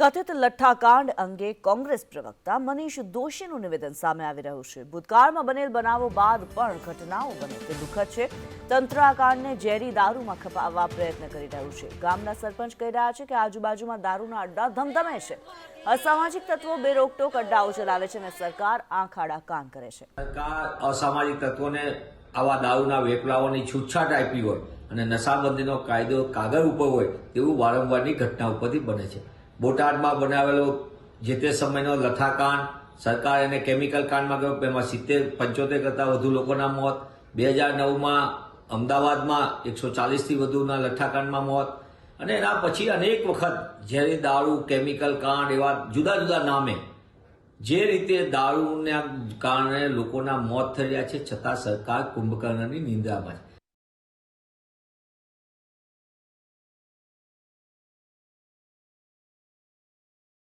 કથિત લઠ્ઠાકાંડ અંગે કોંગ્રેસ પ્રવક્તા મનીષ દોશીનું નિવેદન સામે આવી રહ્યું છે. ભૂતકાળમાં બનેલ બનાવો બાદ પણ ઘટનાઓ બને તે દુઃખદ છે. તંત્ર આ કાંડને ઝેરી દારૂમાં ખપાવવા પ્રયત્ન કરી રહ્યું છે. ગામના સરપંચ કહી રહ્યા છે કે આજુબાજુમાં દારૂના અડ્ડા ધમધમે છે. અસામાજિક તત્વો બેરોકટોક અડ્ડાઓ ચલાવે છે અને સરકાર આંખ આડા કાન કરે છે. સરકાર અસામાજિક તત્વોને આવા દારૂના વેપલાઓની છૂટછાટ આપી હોય અને નશાબંધીનો કાયદો કાગળ ઉપર હોય તેવું વારંવારની ઘટના ઉપરથી બને છે. બોટાદમાં બનાવેલો જે તે સમયનો લથાકાંડ, સરકાર એને કેમિકલ કાંડમાં ગયો, એમાં સિત્તેર, પંચોતેર કરતાં વધુ લોકોના મોત. બે હજાર નવમાં અમદાવાદમાં એકસો ચાલીસથી વધુના લઠ્ઠાકાંડમાં મોત. અને એના પછી અનેક વખત જ્યારે દારૂ, કેમિકલ કાંડ એવા જુદા જુદા નામે જે રીતે દારૂના કારણે લોકોના મોત થઈ રહ્યા છે, છતાં સરકાર કુંભકર્ણની નિંદ્રામાં છે.